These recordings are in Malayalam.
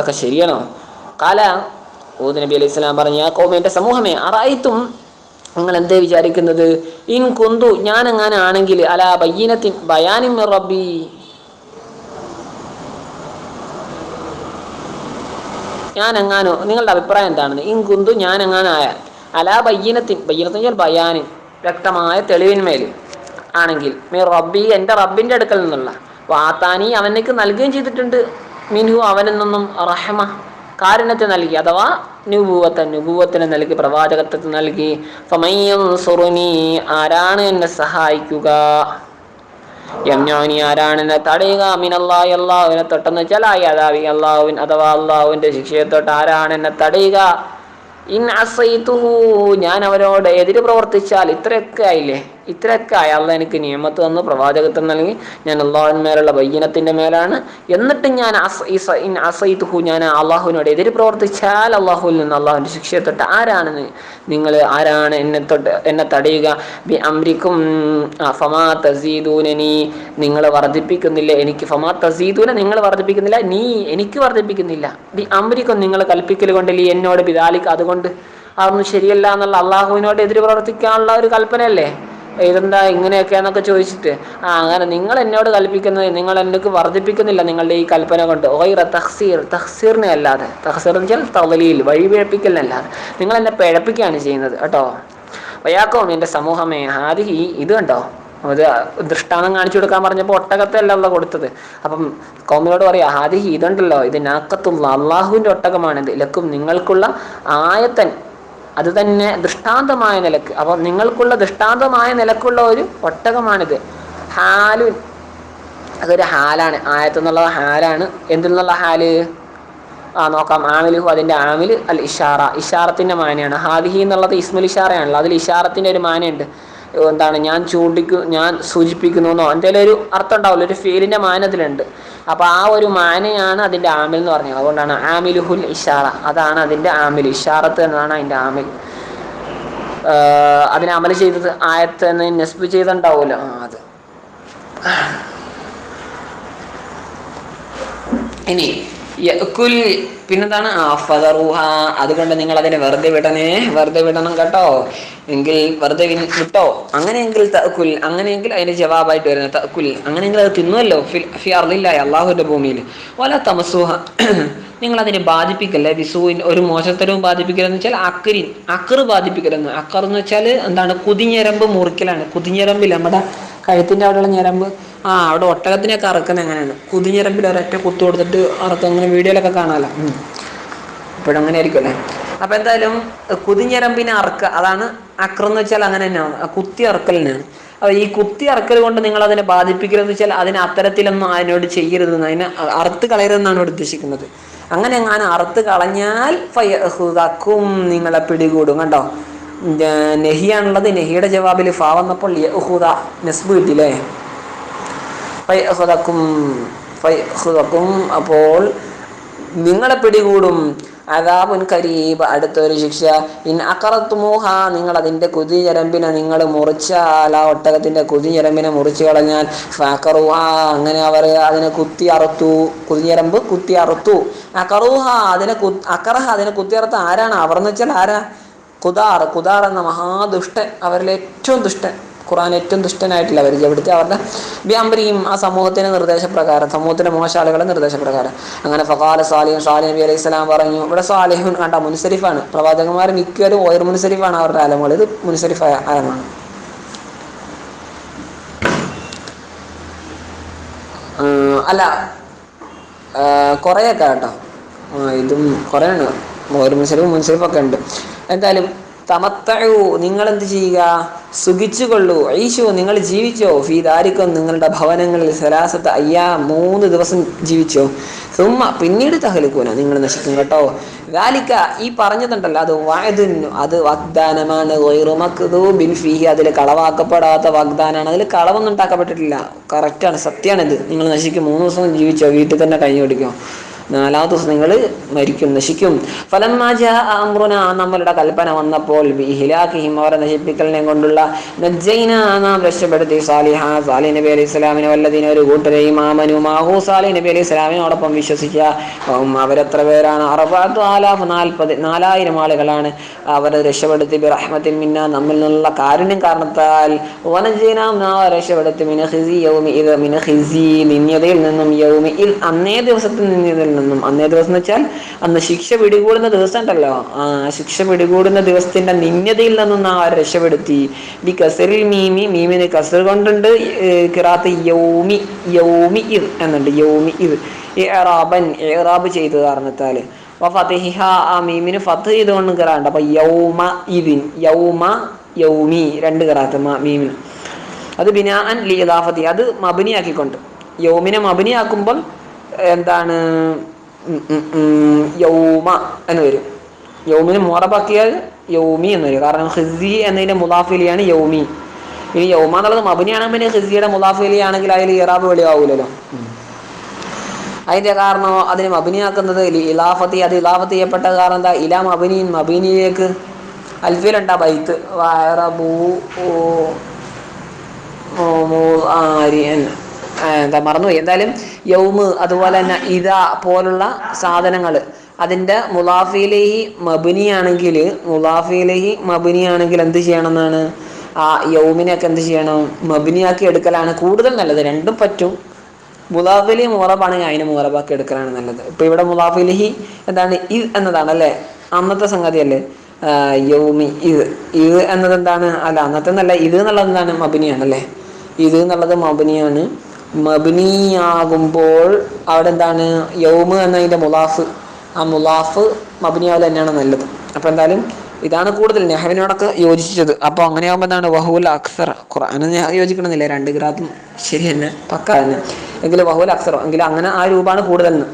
ഇതൊക്കെ ശരിയാണോ? കാല ഊദ് നബി അലൈഹി സ്വലാം പറഞ്ഞു ആ കോമേന്റെ സമൂഹമേ അറായിത്തും നിങ്ങൾ എന്തേ വിചാരിക്കുന്നത്? ഇൻ കുന്തു ഞാൻ എങ്ങനെ ആണെങ്കിൽ അല ബയ്യനത്തിൻ ബയാനിൻ റബ്ബി. ഞാൻ എങ്ങാനോ നിങ്ങളുടെ അഭിപ്രായം എന്താണ്? ഇൻ കുന്തു ഞാൻ എങ്ങാനായാൽ അല അലാ ബയ്യനത്തിൻ ബയ്യനത്തിൻ വെച്ചാൽ ബയാനിൻ വ്യക്തമായ തെളിവിന്മേൽ ആണെങ്കിൽ മീ റബ്ബി എന്റെ റബ്ബിന്റെ അടുക്കൽ നിന്നുള്ള വാത്താനി അവനക്ക് നൽകുകയും ചെയ്തിട്ടുണ്ട്. മിൻഹു അവനിൽ നിന്നും റഹമ കാരുണ്യത്തെ നൽകി അഥവാ നുപൂവത്തെ നുപൂവത്തിന് നൽകി പ്രവാചകത്വത്തെ നൽകി. ഫമയ്യം സുറുനി ആരാണ് എന്നെ സഹായിക്കുക? യംഞ്ഞാനി ആരാണ് എന്നെ തടയുക? മിനല്ലാഹി അള്ളാഹുവിനെ തൊട്ടെന്ന് വെച്ചാൽ ആ യാദാവി അള്ളാഹുവിൻ അഥവാ അള്ളാഹുവിന്റെ ശിക്ഷയെ തൊട്ട് ആരാണ് എന്നെ തടയുക? ഇൻ അസൈതുഹു ഞാൻ അവരോട് എതിര് പ്രവർത്തിച്ചാൽ ഇത്രയൊക്കെ ആയില്ലേ? ഇത്രയൊക്കെ അയാളെ എനിക്ക് നിയമത്ത് തന്ന് പ്രവാചകത്വം നൽകി ഞാൻ അള്ളാഹുവിന്മേലുള്ള വയ്യനത്തിന്റെ മേലാണ്. എന്നിട്ടും ഞാൻ അസ- അസൈതുഹു ഞാൻ അള്ളാഹുവിനോട് എതിര് പ്രവർത്തിച്ചാൽ അള്ളാഹുവിൽ നിന്ന് അള്ളാഹുവിന്റെ ശിക്ഷയെ തൊട്ട് ആരാണ് നിങ്ങൾ ആരാണ് എന്നെ തൊട്ട് എന്നെ തടയുക? ബി അമ്രിക്കും ഫമാ തസീദൂനനി നിങ്ങൾ വർദ്ധിപ്പിക്കുന്നില്ല എനിക്ക് ഫമാ തസീദൂന നിങ്ങൾ വർദ്ധിപ്പിക്കുന്നില്ല നീ എനിക്ക് വർദ്ധിപ്പിക്കുന്നില്ല. ബി അമ്രിക്കും നിങ്ങൾ കൽപ്പിക്കൽ കൊണ്ടില്ല എന്നോട് ബിദാലിക്ക് അതുകൊണ്ട്? അതൊന്നും ശരിയല്ല എന്നുള്ള അള്ളാഹുവിനോട് എതിര് പ്രവർത്തിക്കാനുള്ള ഒരു കൽപ്പനയല്ലേ? ഇതെന്താ ഇങ്ങനെയൊക്കെ എന്നൊക്കെ ചോദിച്ചിട്ട് ആ അങ്ങനെ നിങ്ങൾ എന്നോട് കൽപ്പിക്കുന്നത് നിങ്ങൾ എനിക്ക് വർദ്ധിപ്പിക്കുന്നില്ല നിങ്ങളുടെ ഈ കൽപ്പന കൊണ്ട്. ഓയിറ തഹ്സീർ തഹ്സീറിനെ അല്ലാതെ. തഹ്സീർ എന്ന് വെച്ചാൽ തവലിയിൽ വഴിപിഴപ്പിക്കലിനല്ലാതെ. നിങ്ങൾ എന്നെ പിഴപ്പിക്കുകയാണ് ചെയ്യുന്നത് കേട്ടോ. വയാക്കോ എന്റെ സമൂഹമേ ആദ്യം ഈ ഇത് കണ്ടോ? അത് ദൃഷ്ടാന്തം കാണിച്ചു കൊടുക്കാൻ പറഞ്ഞപ്പോൾ ഒട്ടകത്തെ അല്ല കൊടുത്തത്. അപ്പം കോമിനോട് പറയാ ആദ്യം ഇതുണ്ടല്ലോ ഇത് നാക്കത്തുള്ള അള്ളാഹുവിന്റെ ഒട്ടകമാണിത്. ലക്കും നിങ്ങൾക്കുള്ള ആയത്തൻ അത് തന്നെ ദൃഷ്ടാന്തമായ നിലയ്ക്ക്. അപ്പോൾ നിങ്ങൾക്കുള്ള ദൃഷ്ടാന്തമായ നിലക്കുള്ള ഒരു ഒട്ടകമാണിത്. ഹാലുൻ അതൊരു ഹാലാണ്. ആയത്തെന്നുള്ള ഹാലാണ്. എന്തിനുള്ള ഹാൽ? ആ നോക്കാം. ആമിലു അതിന്റെ ആമിൽ അൽ ഇഷാറ. ഇഷാറത്തിന്റെ മാനയാണ്. ഹാദിഹി എന്നുള്ളത് ഇസ്മുൽ ഇഷാറയാണല്ലോ. അതിൽ ഇഷാറത്തിന്റെ ഒരു മാനയുണ്ട്. എന്താണ് ഞാൻ ചൂണ്ടിക്കു ഞാൻ സൂചിപ്പിക്കുന്നു എന്നോ എന്തെങ്കിലും ഒരു അർത്ഥം ഉണ്ടാവില്ല ഒരു ഫീലിന്റെ മാനത്തിലുണ്ട്. അപ്പോൾ ആ ഒരു മാനയാണ് അതിന്റെ ആമിൽ എന്ന് പറഞ്ഞത്. അതുകൊണ്ടാണ് ആമിലുഹുൽ ഇഷാറ. അതാണ് അതിന്റെ ആമിൽ. ഇഷാറത്ത് എന്നതാണ് അതിന്റെ ആമിൽ. അതിനെ അമൽ ചെയ്തത് ആയത്ത് നെസ്ബ് ചെയ്തിട്ടുണ്ടാവുമല്ലോ. ആ അത്. ഇനി പിന്നെന്താണ്? അതുകൊണ്ട് നിങ്ങൾ അതിനെ വെറുതെ വിടണേ. വെറുതെ വിടണം കേട്ടോ. എങ്കിൽ വെറുതെ വിട്ടോ. അങ്ങനെയെങ്കിൽ തഅ്കുൽ അങ്ങനെയെങ്കിൽ അതിന്റെ ജവാബായിട്ട് വരുന്നത് തഅ്കുൽ. അങ്ങനെയെങ്കിൽ അത് തിന്നുമല്ലോ ഫി അള്ളാഹുവിന്റെ ഭൂമിയിൽ വല തമസൂഹ. നിങ്ങൾ അതിനെ ബാധിപ്പിക്കല്ലേ? വിസുവിൻ ഒരു മോശത്തരവും ബാധിപ്പിക്കലെന്ന് വെച്ചാൽ അക്കരി അക്കറ് ബാധിപ്പിക്കലെന്ന് അക്കർ എന്ന് വെച്ചാൽ എന്താണ്? കുതിഞ്ഞരമ്പ് മുറിക്കലാണ്. കുതിഞ്ഞരമ്പിൽ നമ്മുടെ കഴുത്തിന്റെ അവിടെയുള്ള ഞരമ്പ്. ആ അവിടെ ഒട്ടകത്തിനൊക്കെ അറക്കുന്നത് എങ്ങനെയാണ്? കുതിഞ്ഞരമ്പിൽ ഒരൊറ്റ കുത്തു കൊടുത്തിട്ട് അറക്കും അങ്ങനെ വീഡിയോയിലൊക്കെ കാണാമല്ലോ ഉം. ഇപ്പോഴും അങ്ങനെ ആയിരിക്കും അല്ലേ? അപ്പൊ എന്തായാലും കുതിഞ്ഞരമ്പിനെ അറക്കുക. അതാണ് അക്രം എന്ന് വെച്ചാൽ അങ്ങനെ തന്നെയാണ് കുത്തി അറക്കലിനാണ് അപ്പോൾ അപ്പൊ ഈ കുത്തി അറക്കൽ കൊണ്ട് നിങ്ങൾ അതിനെ ബാധിപ്പിക്കരുതെന്ന് വെച്ചാൽ അതിനെ അത്തരത്തിലൊന്നും അതിനോട് ചെയ്യരുതെന്ന് അതിനെ അറുത്ത് കളയരുതെന്നാണ് ഇവിടെ ഉദ്ദേശിക്കുന്നത്. അങ്ങനെ എങ്ങാനും അറുത്ത് കളഞ്ഞാൽ ഫയ്യഹുദക്കും നിങ്ങളെ പിടികൂടും. കണ്ടോ? നെഹിയാണുള്ളത്. നെഹിയുടെ ജവാബിൽ ഫാ വന്നപ്പോൾ യഹുദ ഫയഹുദക്കും ഫയഹുദക്കും അപ്പോൾ നിങ്ങളെ പിടികൂടും. അതാബുൻ കരീബ്. അടുത്തൊരു ശിക്ഷ. ഇൻ അക്കറത്തുമൂഹ നിങ്ങൾ അതിന്റെ കുതിഞ്ഞരമ്പിനെ നിങ്ങൾ മുറിച്ചാൽ ആ ഒട്ടകത്തിന്റെ കുതിഞ്ഞരമ്പിനെ മുറിച്ചു കളഞ്ഞാൽ ഫാക്കറുഹ അങ്ങനെ അവർ അതിനെ കുത്തി അറുത്തു. കുതിഞ്ഞരമ്പ് കുത്തി അറുത്തു. അക്കറുഹ അതിനെ കു അക്കറഹ അതിനെ കുത്തി അറുത്ത ആരാണ്? അവർ എന്ന് വെച്ചാൽ ആരാ? കുദാർ കുദാർ എന്ന മഹാദുഷ്ടൻ അവരിൽ ഏറ്റവും ദുഷ്ടൻ ഖുറാൻ ഏറ്റവും ദുഷ്ടനായിട്ടില്ല അവർ പരിചയപ്പെടുത്തി അവരുടെ വ്യാമ്പരിയും ആ സമൂഹത്തിന്റെ നിർദ്ദേശപ്രകാരം സമൂഹത്തിലെ മോശാളുകളുടെ നിർദ്ദേശപ്രകാരം. അങ്ങനെ ഫഖാല സാലിഹ് സാലി നബി അലൈഹി സ്വലാം പറഞ്ഞു ഇവിടെ സാലിഹുൻ കണ്ട മുൻസരിഫാണ്. പ്രവാചകന്മാർ മിക്കവരും ഓയർ മുൻസരിഫാണ് അവരുടെ ആലമുകൾ ഇത് മുൻസരിഫായ ആലമാണ് അല്ല കുറേയൊക്കെ കേട്ടോ. ഇതും കുറേ ഉണ്ട് ഓയർ മുൻസരിഫ് മുൻസരിഫൊക്കെ ഉണ്ട്. എന്തായാലും തമത്തഴു നിങ്ങൾ എന്ത് ചെയ്യുക? സുഖിച്ചുകൊള്ളൂ. ഐശു നിങ്ങൾ ജീവിച്ചോ? ഫീ ദാരിക്കും നിങ്ങളുടെ ഭവനങ്ങളിൽ സലാസത്ത് അയ്യാ മൂന്ന് ദിവസം ജീവിച്ചോ? സുമ്മ പിന്നീട് തഹലിക്കൂന നിങ്ങൾ നശിക്കും കേട്ടോ. ഗാലിക്ക ഈ പറഞ്ഞതുണ്ടല്ലോ അത് വായതുന്നു അത് വാഗ്ദാനമാണ്. അതിൽ കളവാക്കപ്പെടാത്ത വാഗ്ദാനമാണ്. അതിൽ കളവൊന്നും ഉണ്ടാക്കപ്പെട്ടിട്ടില്ല. കറക്റ്റാണ് സത്യമാണിത് നിങ്ങൾ നശിക്കും മൂന്ന് ദിവസം ജീവിച്ചോ? വീട്ടിൽ തന്നെ കഴിഞ്ഞു പിടിക്കും? നാലാമത്തെ ദിവസം നിങ്ങൾ മരിക്കും നശിക്കും. ഫലം അമ്രുന നമ്മളുടെ കൽപ്പന വന്നപ്പോൾ അവരെ നശിപ്പിക്കലിനെ കൊണ്ടുള്ള നജ്ജൈന നാം രക്ഷപ്പെടുത്തി. സാലിഹ സാലി നബി അലൈഹി സ്വലാമിനെ വല്ലതിനെ ഒരു കൂട്ടരെയും ആമനു മാഹു. സാലി നബി അലൈഹി സ്വലാമിനോടൊപ്പം വിശ്വസിച്ച അവരെത്ര പേരാണ്. അറുപത്തു ആലാഫ് നാൽപ്പത് നാലായിരം ആളുകളാണ് അവരെ രക്ഷപ്പെടുത്തി. റഹ്മത്തിൻ മിന്ന നമ്മിൽ നിന്നുള്ള കാരുണ്യം കാരണത്താൽ വനജീനാം നാ രക്ഷപ്പെടുത്തി. മിനഹിസി യൗമി ഇത് മിനഹിസി നിന്യതയിൽ നിന്നും യൗമി ഇൽ അന്നേ ദിവസത്തിൽ നിന്യതയിൽ നിന്നും അന്നേ ദിവസം എന്ന് വെച്ചാൽ അന്ന് ശിക്ഷ പിടികൂടുന്ന ദിവസം ഉണ്ടല്ലോ ആ ശിക്ഷ പിടികൂടുന്ന ദിവസത്തിന്റെ നിന്യതയിൽ നിന്നും ആ രക്ഷപ്പെടുത്തി. ബി കസറിൽ മീമി മീമിന് കസർ കൊണ്ടുണ്ട് കിറാത്ത് യൗമി യൗമി ഇത് എന്നുണ്ട്. യൗമി ഇത് ഇറാബൻ ഇറാബ് ചെയ്ത് കാരണത്താൽ അപ്പൊ ഫത്തിഹിഹ ആ മീമിന് ഫത്ത് ചെയ്തുകൊണ്ട് കിറാണ്ട് അപ്പൊ യൗമ ഇതിൻ യൗമ യൗമി രണ്ട് കിറാത്ത് മീമിന്. അത് ബിനാൻ ലീലാഫതി അത് മബിനിയാക്കിക്കൊണ്ട്. യൗമിനെ മബനിയാക്കുമ്പോൾ എന്താണ്? യൗമ എന്ന് വരും. യൗമിന് മുറബാക്കിയാൽ യൗമി എന്ന് വരും. കാരണം ഹിസി എന്നതിന്റെ മുലാഫിലിയാണ് യൗമി. ഇനി യൗമ എന്നുള്ളത് മബിനിയാണെങ്കിൽ പിന്നെ ഹിസിയുടെ മുലാഫിലി ആണെങ്കിൽ അതിൽ ഇറാബ് വെളിയാവൂലല്ലോ അതിന്റെ കാരണം അതിന് മബിനിയാക്കുന്നത് ഇലാഫത്തി അത് ഇലാഫത്ത് ചെയ്യപ്പെട്ട കാരണം എന്താ? ഇലാ മബിനി മബിനിയിലേക്ക് അൽഫിലുണ്ടാ ബൈത്ത്. വയറബൂ ഓ ഓ, മൂ, ആരി എന്ന്. ആ, എന്താ മറന്നുപോയി എന്തായാലും യൗമ് അതുപോലെ തന്നെ ഇത പോലുള്ള സാധനങ്ങൾ. അതിന്റെ മുലാഫിലേഹി മബിനിയാണെങ്കിൽ മുലാഫിലേഹി മബിനിയാണെങ്കിൽ എന്ത് ചെയ്യണമെന്നാണ്? ആ യൗമിനെയൊക്കെ എന്ത് ചെയ്യണം? മബിനിയാക്കി എടുക്കലാണ് കൂടുതൽ നല്ലത്. രണ്ടും പറ്റും. മുലാഫിലി മുറബാണെങ്കിൽ അതിനെ മുറബാക്കി എടുക്കലാണ് നല്ലത്. ഇപ്പം ഇവിടെ മുലാഫിലിഹി എന്താണ്? ഇത് എന്നതാണ് അല്ലേ? അന്നത്തെ സംഗതി അല്ലേ യൗമി ഇത് ഇത് എന്നത് എന്താണ് അല്ല അന്നത്തെ എന്നല്ല ഇത് എന്നുള്ളത് എന്താണ്? മബിനിയാണ് അല്ലേ? ഇത് എന്നുള്ളത് മബിനിയാണ്. മബിനിയാകുമ്പോൾ അവിടെ എന്താണ് യൗമ് എന്നതിന്റെ മുലാഫ്. ആ മുലാഫ് മബിനിയാവൽ തന്നെയാണ് നല്ലത്. അപ്പോൾ എന്തായാലും ഇതാണ് കൂടുതൽ നെഹവിനോടൊക്കെ യോജിച്ചത്. അപ്പോൾ അങ്ങനെയാകുമ്പോൾ എന്താണ്? വഹുൽ അക്സർ. ഖുർആാനും ഞാൻ യോജിക്കണമെന്നില്ല. രണ്ട് ഗ്രാത്തും ശരി തന്നെ പക്ക തന്നെ. എങ്കിലും വഹുൽ അക്സർ എങ്കിലും അങ്ങനെ ആ രൂപമാണ് കൂടുതൽ എന്ന്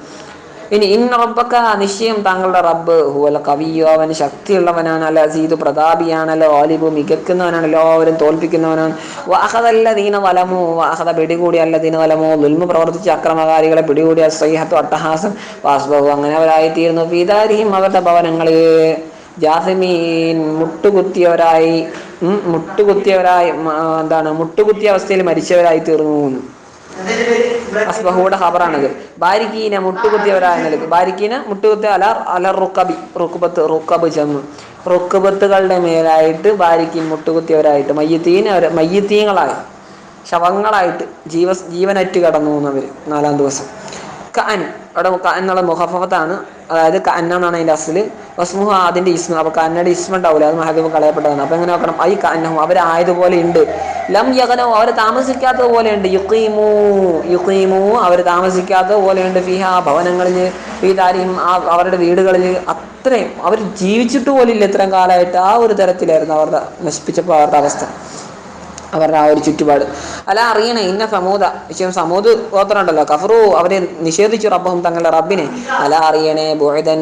ഇനി ഇൻ റബ്ബക്ക നിശ്ചയം താങ്കളുടെ റബ്ബ്. ഹുവൽ കവിയോ അവൻ ശക്തിയുള്ളവനാണ് അല്ല അസീദ് പ്രതാപിയാണല്ലോ ആലിബു മികക്കുന്നവനാണ് എല്ലാവരും തോൽപ്പിക്കുന്നവനാണ്. വാഹതല്ല ദീന വലമോ വാഹത പിടികൂടി അല്ല ദീന വലമോ ദുൽമ പ്രവർത്തിച്ച അക്രമകാരികളെ പിടികൂടിയ സൈഹത്തു അട്ടഹാസം വാസ്ബഹു അങ്ങനെ അവരായിത്തീരുന്നു. ഫീദാരിയും അവരുടെ ഭവനങ്ങളിൽ ജാസിമീൻ മുട്ടുകുത്തിയവരായി മുട്ടുകുത്തിയവരായി എന്താണ് മുട്ടുകുത്തിയ അവസ്ഥയിൽ മരിച്ചവരായി തീർന്നു എന്ന്. അസ്ബഹുയുടെ ഖബറാണത്. ബാരിക്കീന മുട്ടുകുത്തിയവരായ നിലയ്ക്ക് ബാരിക്കീന മുട്ടുകുത്തിയ അല അല റുക്കബി റുക്കുബത്ത് റുക്കബ് ചെന്ന് റുക്കുബത്തുകളുടെ മേലായിട്ട് ബാരിക്കീൻ മുട്ടുകുത്തിയവരായിട്ട് മയ്യത്തീൻ അവർ മയ്യത്തീങ്ങളായി ശവങ്ങളായിട്ട് ജീവ ജീവനറ്റ് കടന്നു പോകുന്നവർ നാലാം ദിവസം. കഅൻ അവിടെ എന്നുള്ള മുഹഫത്താണ് അതായത് കഅന്ന എന്നാണ് അതിന്റെ അസൽ. വസ്മുഹ അതിന്റെ ഇസ്മ. അപ്പൊ കന്നയുടെ ഇസ്മ ഉണ്ടാവില്ല അത് മഹദൂബ് കളയപ്പെട്ടതാണ്. അപ്പൊ എങ്ങനെ നോക്കണം? ഐ കന്നഹും അവരായതുപോലെ ഉണ്ട്. ലം യകനോ അവർ താമസിക്കാത്തത് പോലെ ഉണ്ട്. യുക്കീമൂ യുക്കീമൂ അവർ താമസിക്കാത്തത് പോലെ ഉണ്ട് ഫിഹ. ഭവനങ്ങളിൽ ആ അവരുടെ വീടുകളിൽ അത്രയും. അവർ ജീവിച്ചിട്ട് പോലില്ല ഇത്രയും കാലമായിട്ട്. ആ ഒരു തരത്തിലായിരുന്നു അവരുടെ നശിപ്പിച്ചപ്പോൾ അവരുടെ അവസ്ഥ. അവരുടെ ആ ഒരു ചുറ്റുപാട്. അല്ല അറിയണേ ഇന്ന സമൂത വിഷയം സമൂത് ഗോത്രമുണ്ടല്ലോ. കഫറു അവരെ നിഷേധിച്ചു റബ്ബും തങ്ങളുടെ റബ്ബിനെ. അല അറിയണേ ബോഹിതൻ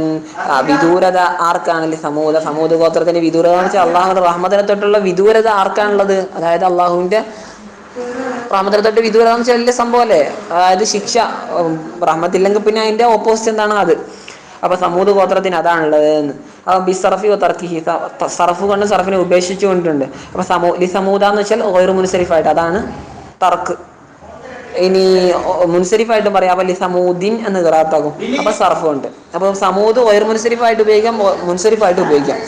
വിദൂരത ആർക്കാണല്ലേ സമൂത? സമൂത് ഗോത്രത്തിന്റെ വിദൂരത എന്ന് വെച്ചാൽ അള്ളാഹുന്റെ റഹ്മദിനെ തൊട്ടുള്ള വിദൂരത ആർക്കാണുള്ളത്? അതായത് അള്ളാഹുവിന്റെ റഹ്മത്തിനെ തൊട്ട് വിദൂരത എന്ന് വെച്ചാൽ വലിയ സംഭവം അല്ലേ അതായത് ശിക്ഷ റഹ്മത്തില്ലെങ്കിൽ പിന്നെ അതിന്റെ ഓപ്പോസിറ്റ് എന്താണ് അത്? അപ്പൊ സമൂത് ഗോത്രത്തിന് അതാണുള്ളത് എന്ന് അപ്പൊ ബിസറഫി തർക്കിഹി സറഫ് കൊണ്ട് സറഫിനെ ഉപേക്ഷിച്ചു കൊണ്ടിട്ടുണ്ട്. അപ്പൊ സമൂ ലി സമൂത എന്ന് വെച്ചാൽ ഓയർ മുൻസരിഫായിട്ട് അതാണ് തർക്ക്. ഇനി മുൻസരിഫായിട്ട് പറയാം അപ്പൊ ലി സമൂദിൻ എന്ന് ഖിറാത്താകും. അപ്പൊ സർഫ് ഉണ്ട്. അപ്പൊ സമൂത് ഓയർ മുൻസരിഫായിട്ട് ഉപയോഗിക്കാം മുൻസരിഫായിട്ട് ഉപയോഗിക്കാം.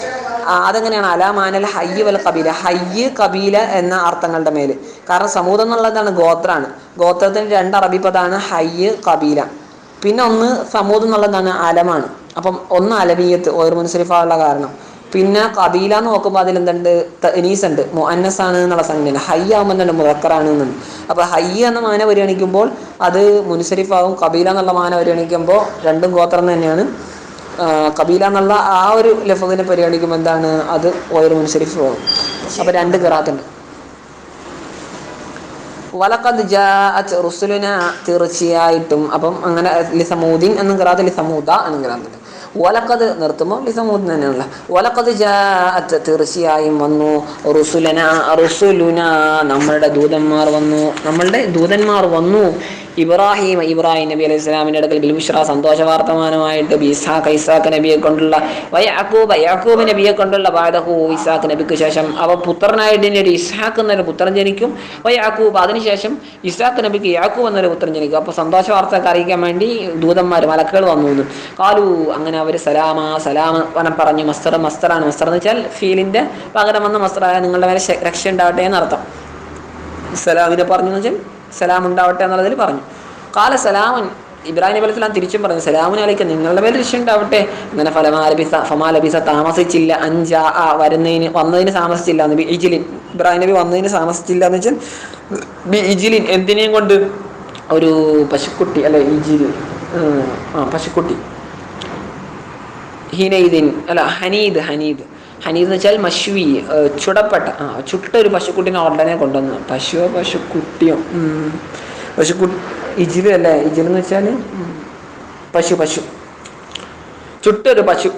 അതെങ്ങനെയാണ്? അലാമാനൽ ഹയ്യ് വൽ കബീല ഹയ്യ് കബീല എന്ന അർത്ഥങ്ങളുടെ മേൽ. കാരണം സമൂഹം എന്നുള്ളതാണ് ഗോത്രാണ്. ഗോത്രത്തിന് രണ്ട് അറബി പദമാണ് ഹയ്യ് കബീല പിന്നെ ഒന്ന് സമൂത് എന്നുള്ളതാണ് അലമാണ്. അപ്പം ഒന്ന് അലവീയത്ത് ഓർ മുൻസരിഫാനുള്ള കാരണം. പിന്നെ കബീല എന്ന് നോക്കുമ്പോൾ അതിൽ എന്തുണ്ട്? തനീസ് ഉണ്ട്. മുഅന്നസ് ആണ് എന്നുള്ള സംഖ്യയാണ് ഹൈ ആകുമ്പോൾ മുതക്കറാണ് എന്നുണ്ട്. അപ്പൊ ഹൈ എന്ന മാന പരിഗണിക്കുമ്പോൾ അത് മുൻസരിഫാവും കബീല എന്നുള്ള മാന പരിഗണിക്കുമ്പോൾ രണ്ടും ഗോത്രം തന്നെയാണ്. കബീല എന്നുള്ള ആ ഒരു ലഫദിനെ പരിഗണിക്കുമ്പോൾ എന്താണ്? അത് ഓരോ മുൻസരിഫാവും പോകും അപ്പൊ രണ്ട് കിറാത്തുണ്ട് വലക്കത് റുസുലുന തീർച്ചയായിട്ടും. അപ്പം അങ്ങനെ ലിസമൂദീൻ എന്നും കിറാത്ത് ലിസമൂദ എന്നും കിറാത്തുണ്ട് വലക്കത് നിർത്തുമ്പോൾ ലിസമൂദ് തന്നെയാണല്ലോ. വലക്കത് ജാഅത്ത് തീർച്ചയായും വന്നു. റുസുലന റുസുലുന നമ്മളുടെ ദൂതന്മാർ വന്നു. നമ്മളുടെ ദൂതന്മാർ വന്നു. ഇബ്രാഹിം ഇബ്രാഹിം നബി അലൈഹി സ്വലാമിന്റെ അടുക്കൽ ബിൽബുഷ്ര സന്തോഷ വർത്തമാനമായിട്ട് ഇസാഖ് ഇസാഖ് നബിയെ കൊണ്ടുള്ള വയാക്കൂബ് യാക്കൂബ് നബിയെ കൊണ്ടുള്ള ബാധഹു ഇസാഖ് നബിക്ക് ശേഷം അവ പുത്രനായിട്ട് ഇനി ഒരു ഇസാഖ് എന്നൊരു പുത്രൻ ജനിക്കും. വയാക്കൂബ് അതിനുശേഷം ഇസാഖ് നബിക്ക് യാക്കൂബ് എന്നൊരു പുത്രൻ ജനിക്കും. അപ്പോൾ സന്തോഷ വാർത്ത അറിയിക്കാൻ വേണ്ടി ദൂതന്മാർ മലക്കുകൾ വന്നു കാലു അങ്ങനെ അവർ സലാമ സലാമ വനം പറഞ്ഞു. മസ്തർ മസ്തറാണ്. മസ്തർ എന്ന് വെച്ചാൽ ഫീലിന്റെ പകരം വന്ന മസ്തറായ നിങ്ങളുടെ മേലെ രക്ഷ ഉണ്ടാവട്ടെ എന്നർത്ഥം. സലാമിനെ പറഞ്ഞു എന്ന് വെച്ചാൽ സലാം ഉണ്ടാവട്ടെ എന്നുള്ളതിൽ പറഞ്ഞു. കാല സലാമൻ ഇബ്രാഹിം നബി സ്വലാം തിരിച്ചും പറഞ്ഞു സലാമുൻ അലൈക്ക് നിങ്ങളുടെ മേൽ രക്ഷ ഉണ്ടാവട്ടെ. അങ്ങനെ ഫലമാലബിസ ഫമാലബിസ താമസിച്ചില്ല അഞ്ചാ ആ വരുന്നതിന് വന്നതിന് താമസിച്ചില്ല ബി ഇജിലിൻ ഇബ്രാഹിം നബി വന്നതിന് താമസിച്ചില്ല എന്ന് വെച്ചാൽ ബി ഇജിലിൻ എന്തിനേയും കൊണ്ട്? ഒരു പശുക്കുട്ടി അല്ലെ ഇജിൽ ഉം, ആ പശുക്കുട്ടി. ഹിനൈദിൻ അല്ല ഹനീദ് ഹനീദ്. ഹനീദ് എന്ന് വെച്ചാൽ മശുവി ചുടപ്പെട്ട ആ ചുട്ട ഒരു പശുക്കുട്ടിനെ ഉടനെ കൊണ്ടുവന്നു. പശുവോ പശുക്കുട്ടിയോ. പശുക്കു ഇജിൽ അല്ലേ? ഇജിൽ എന്ന് വെച്ചാൽ പശു പശു. ചുട്ട ഒരു പശു.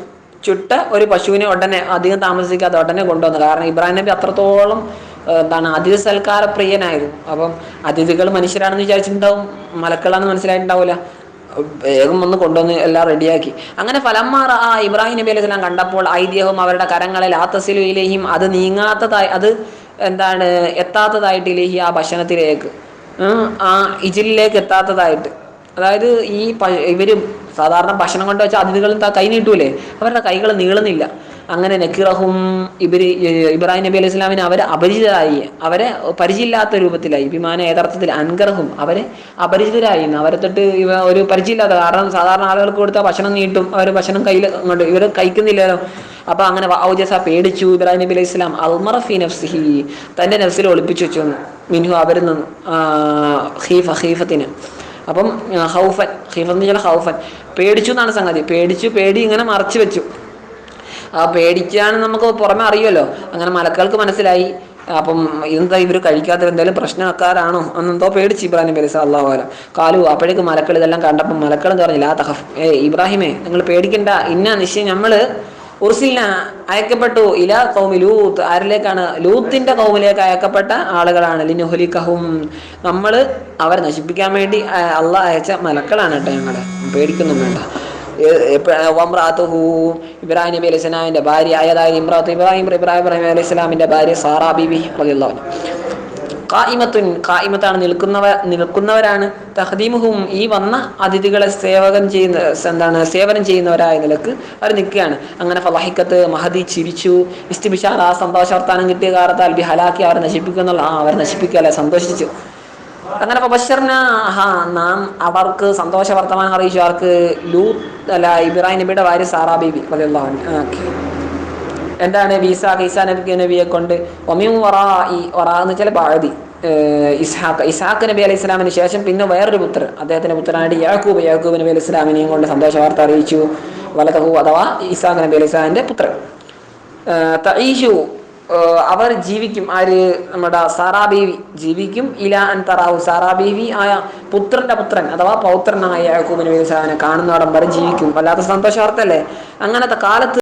ചുട്ട ഒരു പശുവിനെ ഉടനെ അധികം താമസിക്കാതെ ഉടനെ കൊണ്ടുവന്നു. കാരണം ഇബ്രാഹിം നബി അത്രത്തോളം എന്താണ് അതിഥി സൽക്കാര പ്രിയനായിരുന്നു അപ്പം അതിഥികൾ മനുഷ്യരാണെന്ന് വിചാരിച്ചിട്ടുണ്ടാവും. മലക്കളാണെന്ന് മനസ്സിലായിട്ടുണ്ടാവില്ല വേഗം വന്ന് കൊണ്ടുവന്ന് എല്ലാം റെഡിയാക്കി. അങ്ങനെ ഫലന്മാർ ആ ഇബ്രാഹിം നബി അലൈഹി കണ്ടപ്പോൾ ഐതിഹ്യവും അവരുടെ കരങ്ങളിൽ ആ തസിലുയിലേയും അത് നീങ്ങാത്തതായി അത് എന്താണ് എത്താത്തതായിട്ട് ഇലേഹി ആ ഭക്ഷണത്തിലേക്ക് ആ ഇജിലേക്ക് എത്താത്തതായിട്ട്. അതായത് ഈ ഇവർ സാധാരണ ഭക്ഷണം കൊണ്ട് വെച്ച അതിഥികളും കൈ നീട്ടൂലേ? അവരുടെ കൈകൾ നീളുന്നില്ല. അങ്ങനെ നക്കിറഹും ഇവർ ഇബ്രാഹിം നബി അലൈഹി സ്വലാമിനെ അവരെ അപരിചിതരായി. അവരെ പരിചയമില്ലാത്ത രൂപത്തിലായി. വിമാന യഥാർത്ഥത്തിൽ അൻഗറഹും അവരെ അപരിചിതരായി. അവരെ തൊട്ട് ഇവ ഒരു പരിചയമില്ലാത്ത കാരണം സാധാരണ ആളുകൾക്ക് കൊടുത്താൽ ഭക്ഷണം നീട്ടും. അവർ ഭക്ഷണം കയ്യിൽ അങ്ങോട്ട് ഇവർ കഴിക്കുന്നില്ലല്ലോ. അപ്പൊ അങ്ങനെ ഔജസ പേടിച്ചു ഇബ്രാഹിം നബി അലൈഹി സ്വലാം. അൽമറഫി നഫ്സിഹി. തന്റെ നഫ്സിൽ ഒളിപ്പിച്ചു വെച്ചു. മിൻഹു അവരിൽ നിന്ന് ഹീഫ ഹീഫത്തിന് അപ്പം ഹൗഫൻ ഹീഫെന്ന് വെച്ചാൽ ഹൗഫൻ. പേടിച്ചു എന്നാണ് സംഗതി. പേടിച്ചു പേടി ഇങ്ങനെ മറച്ചു വെച്ചു. ആ പേടിച്ചാണ് നമുക്ക് പുറമെ അറിയുമല്ലോ. അങ്ങനെ മലക്കൾക്ക് മനസ്സിലായി. അപ്പം ഇതെന്താ ഇവർ കഴിക്കാത്ത എന്തെങ്കിലും പ്രശ്നക്കാരാണോ? എന്നെന്തോ പേടിച്ച് ഇബ്രാഹിം അലൈഹി അള്ളാഹു കാലു അപ്പോഴേക്ക് മലക്കൾ ഇതെല്ലാം കണ്ടപ്പോൾ മലക്കൾ പറഞ്ഞില്ല ആ തഹഫ്. ഏ ഇബ്രാഹിമേ നിങ്ങൾ പേടിക്കണ്ട. ഇന്ന നിശ്ചയം നമ്മൾ ഉർസിലിന അയക്കപ്പെട്ടു. ഇല കൗമി ലൂത്ത് ആരിലേക്കാണ്? ലൂത്തിന്റെ കൗമിലേക്ക് അയക്കപ്പെട്ട ആളുകളാണ്. ലിനുഹുലിക്കഹും. നമ്മൾ അവരെ നശിപ്പിക്കാൻ വേണ്ടി അള്ളാഹ് അയച്ച മലക്കളാണ് കേട്ടോ ഞങ്ങളുടെ പേടിക്കൊന്നും വേണ്ട. ഇബ്രാഹിം നബി അലൈഹി സ്വലാമിന്റെ ഭാര്യ അതായത് ഇമ്രാത്ത് ഇബ്രാഹിം ഇബ്രാഹിം ഇബ്രാഹിം അലൈഹി സ്വലാമിന്റെ ഭാര്യ സാറാ ബിബി റളിയല്ലാഹു അൻഹ. കായിമത്തുൻ കായിമത്താണ് നിൽക്കുന്നവ നിൽക്കുന്നവരാണ്. തഹദീമുഹും ഈ വന്ന അതിഥികളെ സേവകം ചെയ്യുന്ന എന്താണ് സേവനം ചെയ്യുന്നവരായ നിലയ്ക്ക് അവർ നിൽക്കുകയാണ്. അങ്ങനെ ഫലഹിക്കത്ത് മഹദി ചിരിച്ചു. ഇസ്തിബിഷാർ ആ സന്തോഷ വർത്താനം കിട്ടിയ കാലത്താൽ ബി ഹലാക്കി അവരെ നശിപ്പിക്കുന്നുള്ള ആ അവരെ അല്ലെ സന്തോഷിച്ചു. അങ്ങനെ ബഷറിന ഹാ നാം അവർക്ക് സന്തോഷ വർത്തമാനം അറിയിച്ചു. അവർക്ക് ലൂത്ത് അല്ല ഇബ്രാഹിം നബിയുടെ ഭാര്യ സാറാ ബീബി ഓക്കെ. എന്താണ് വീസ ഈസാ നബി നബിയെ കൊണ്ട്? ഒമിയും വറാ ഈ വറാ എന്ന് വെച്ചാൽ ബാഴതി ഇസ്ഹാഖ് ഇസ്ഹാഖ് നബി അലൈഹി ഇസ്ലാമിന് ശേഷം പിന്നെ വേറൊരു പുത്രൻ അദ്ദേഹത്തിന്റെ പുത്രനായിട്ട് യാക്കൂബ് യാക്കൂബ് നബി അലൈഹി ഇസ്ലാമിനെയും കൊണ്ട് സന്തോഷ വാർത്ത അറിയിച്ചു. വലതഹു അഥവാ ഇസാഖ് നബി അലൈഹി ഇസ്ലാമിന്റെ പുത്രൻ. തഈഷു അവർ ജീവിക്കും. ആര്? നമ്മുടെ സാറാ ബീവി ജീവിക്കും. ഇല അൻ തറാവു സാറാ ബീവി ആയ പുത്രന്റെ പുത്രൻ അഥവാ പൗത്രനായ യാക്കൂബിന് സ്വലാമിനെ കാണുന്നവിടം വരെ ജീവിക്കും. വല്ലാത്ത സന്തോഷാർത്ഥല്ലേ അങ്ങനത്തെ കാലത്ത്